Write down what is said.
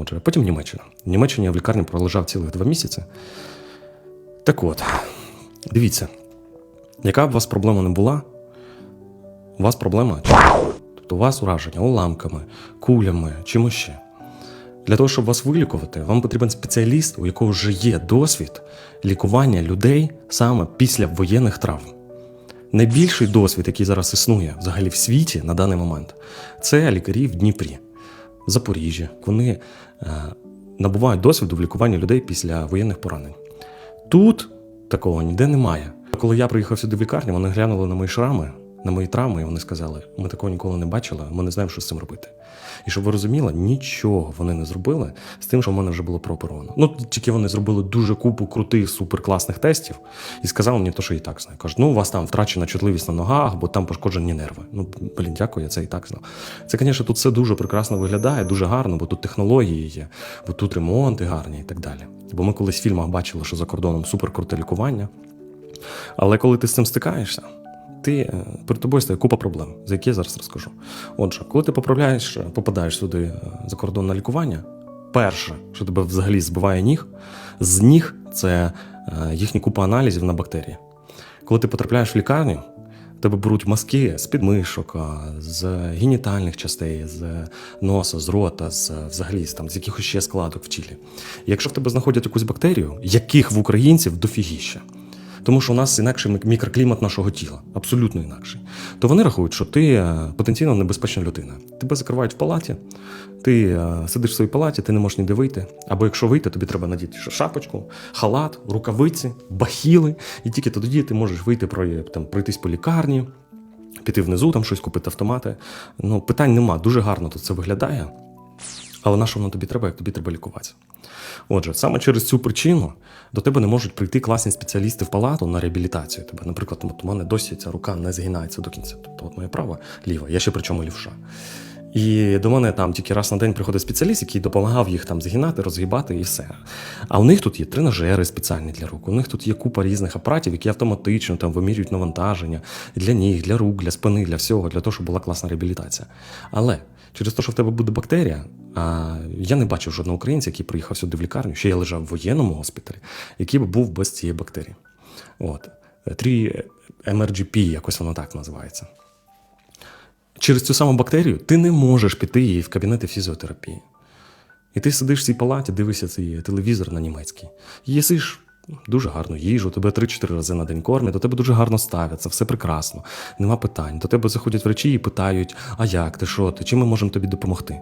Отже, потім Німеччина. В Німеччині я в лікарні пролежав цілих два місяці. Так от, дивіться, яка б у вас проблема не була, у вас проблема Тобто у вас ураження уламками, кулями, чимось ще. Для того, щоб вас вилікувати, вам потрібен спеціаліст, у якого вже є досвід лікування людей саме після воєнних травм. Найбільший досвід, який зараз існує взагалі в світі на даний момент, це лікарі в Дніпрі, в Запоріжжі. Вони е, набувають досвіду в лікуванні людей після воєнних поранень. Тут такого ніде немає. Коли я приїхав сюди в лікарню, вони глянули на мої шрами, на мої травми, і вони сказали: ми такого ніколи не бачили, ми не знаємо, що з цим робити. І щоб ви розуміли, нічого вони не зробили з тим, що в мене вже було прооперовано. Ну тільки вони зробили дуже купу крутих, суперкласних тестів і сказали мені, то, що і так знаю. Кажуть, ну у вас там втрачена чутливість на ногах, бо там пошкоджені нерви. Ну блін, дякую, я це і так знав. Це, звісно, тут все дуже прекрасно виглядає, дуже гарно, бо тут технології є, бо тут ремонти гарні і так далі. Бо ми колись в фільмах бачили, що за кордоном суперкруте лікування. Але коли ти з цим стикаєшся, ти е, перед тобою стає купа проблем, за які я зараз розкажу. Отже, коли ти поправляєш, е, попадаєш сюди е, за кордон на лікування, перше, що тебе взагалі збиває ніг, з ніг це їхня купа аналізів на бактерії. Коли ти потрапляєш в лікарню, тебе беруть мазки з підмишок, з генітальних частей, з носа, з рота, з взагалі там, з якихось ще складок в тілі. Якщо в тебе знаходять якусь бактерію, яких в українців дофігіще, тому що у нас інакший мікроклімат нашого тіла, абсолютно інакший. То вони рахують, що ти е, потенційно небезпечна людина. Тебе закривають в палаті, ти е, сидиш в своїй палаті, ти не можеш ніде вийти. Або якщо вийти, тобі треба надіти шапочку, халат, рукавиці, бахіли, і тільки тоді ти можеш вийти про- там, пройтись по лікарні, піти внизу, там щось купити автомати. Ну, питань нема, дуже гарно тут це виглядає. Але на що воно тобі треба, як тобі треба лікуватися? Отже, саме через цю причину до тебе не можуть прийти класні спеціалісти в палату на реабілітацію тебе. Наприклад, у мене досі ця рука не згинається до кінця. Тобто, от моя права ліва, я ще причому лівша. І до мене там тільки раз на день приходить спеціаліст, який допомагав їх там згинати, розгибати і все. А у них тут є тренажери спеціальні для рук. У них тут є купа різних апаратів, які автоматично там вимірюють навантаження для ніг, для рук, для спини, для всього, для того, щоб була класна реабілітація. Але через те, що в тебе буде бактерія, я не бачив жодного українця, який приїхав сюди в лікарню, ще я лежав в воєнному госпіталі, який би був без цієї бактерії. От. 3 MRGP, якось воно так називається. Через цю саму бактерію ти не можеш піти її в кабінети фізіотерапії. І ти сидиш в цій палаті, дивишся цей телевізор на німецький. Їсиш дуже гарну їжу, тебе 3-4 рази на день кормять, до тебе дуже гарно ставляться, все прекрасно, нема питань. До тебе заходять врачі і питають: а як ти, що ти, чим ми можемо тобі допомогти?